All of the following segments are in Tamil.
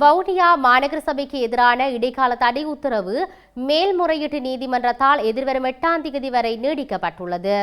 வவுனியா மாநகர சபைக்கு எதிரான இடைக்கால தடை உத்தரவு மேல்முறையீட்டு நீதிமன்றத்தால் எதிர்வரும் எட்டாம் தேதி வரை நீடிக்கப்பட்டுள்ளது.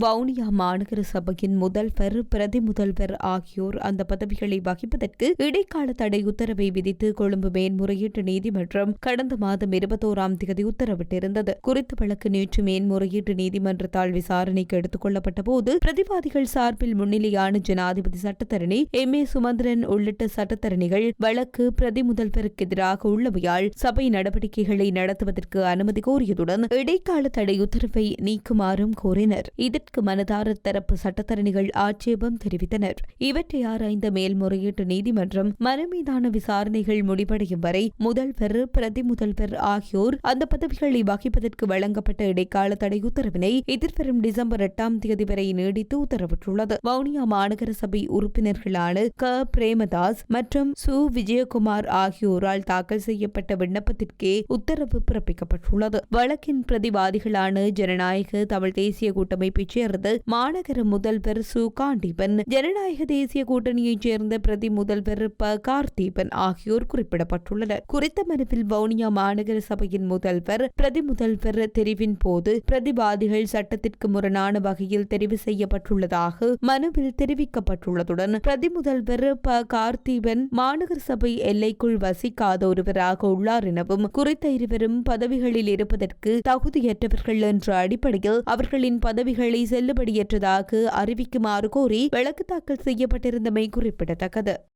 வவுனியா மாநகர சபையின் முதல்வர் பிரதி முதல்வர் ஆகியோர் அந்த பதவிகளை வகிப்பதற்கு இடைக்கால தடை உத்தரவை விதித்து கொழும்பு மேன்முறையீட்டு நீதிமன்றம் கடந்த மாதம் இருபத்தோராம் தேதி உத்தரவிட்டிருந்தது. குறித்த வழக்கு நேற்று மேன்முறையீட்டு நீதிமன்றத்தால் விசாரணைக்கு எடுத்துக் கொள்ளப்பட்ட போது பிரதிவாதிகள் சார்பில் முன்னிலையான ஜனாதிபதி சட்டத்தரணி எம். ஏ. சுமந்திரன் உள்ளிட்ட சட்டத்தரணிகள் வழக்கு பிரதி முதல்வருக்கு எதிராக உள்ளவையால் சபை நடவடிக்கைகளை நடத்துவதற்கு அனுமதி கோரியதுடன் இடைக்கால தடை உத்தரவை நீக்குமாறும் கோரினர். இதற்கு மனதார தரப்பு சட்டத்தரணிகள் ஆட்சேபம் தெரிவித்தனர். இவற்றை ஆராய்ந்த மேல்முறையீட்டு நீதிமன்றம் மனு மீதான விசாரணைகள் முடிவடையும் வரை முதல்வர் பிரதி முதல்வர் ஆகியோர் அந்த பதவிகளை வகிப்பதற்கு வழங்கப்பட்ட இடைக்கால தடை உத்தரவினை எதிர்வரும் டிசம்பர் எட்டாம் தேதி வரை நீடித்து உத்தரவிட்டுள்ளது. வவுனியா மாநகர சபை உறுப்பினர்களான க. பிரேமதாஸ் மற்றும் சு. விஜயகுமார் ஆகியோரால் தாக்கல் செய்யப்பட்ட விண்ணப்பத்திற்கே உத்தரவு பிறப்பிக்கப்பட்டுள்ளது. வழக்கின் பிரதிவாதிகளான ஜனநாயக தமிழ் தேசிய கூட்டமைப்பைச் சேர்ந்த மாநகர முதல்வர் சு காண்டீபன் ஜனநாயக தேசிய கூட்டணியைச் சேர்ந்த பிரதி முதல்வர் ப கார்த்தீபன் ஆகியோர் குறிப்பிடப்பட்டுள்ளனர். குறித்த மனுவில் வவுனியா மாநகர சபையின் முதல்வர் பிரதி முதல்வர் தெரிவின் போது பிரதிவாதிகள் சட்டத்திற்கு முரணான வகையில் தெரிவு செய்யப்பட்டுள்ளதாக மனுவில் தெரிவிக்கப்பட்டுள்ளதுடன் பிரதி முதல்வர் ப கார்த்தீபன் மாநகர சபை எல்லைக்குள் வசிக்காத ஒருவராக உள்ளார் எனவும் குறித்த இருவரும் பதவிகளில் இருப்பதற்கு தகுதியற்றவர்கள் என்ற அடிப்படையில் அவர்களின் பதவிகளை செல்லுபடியற்றதாக அறிவிக்குமாறு கோரி வழக்கு தாக்கல் செய்யப்பட்டிருந்தமை குறிப்பிடத்தக்கது.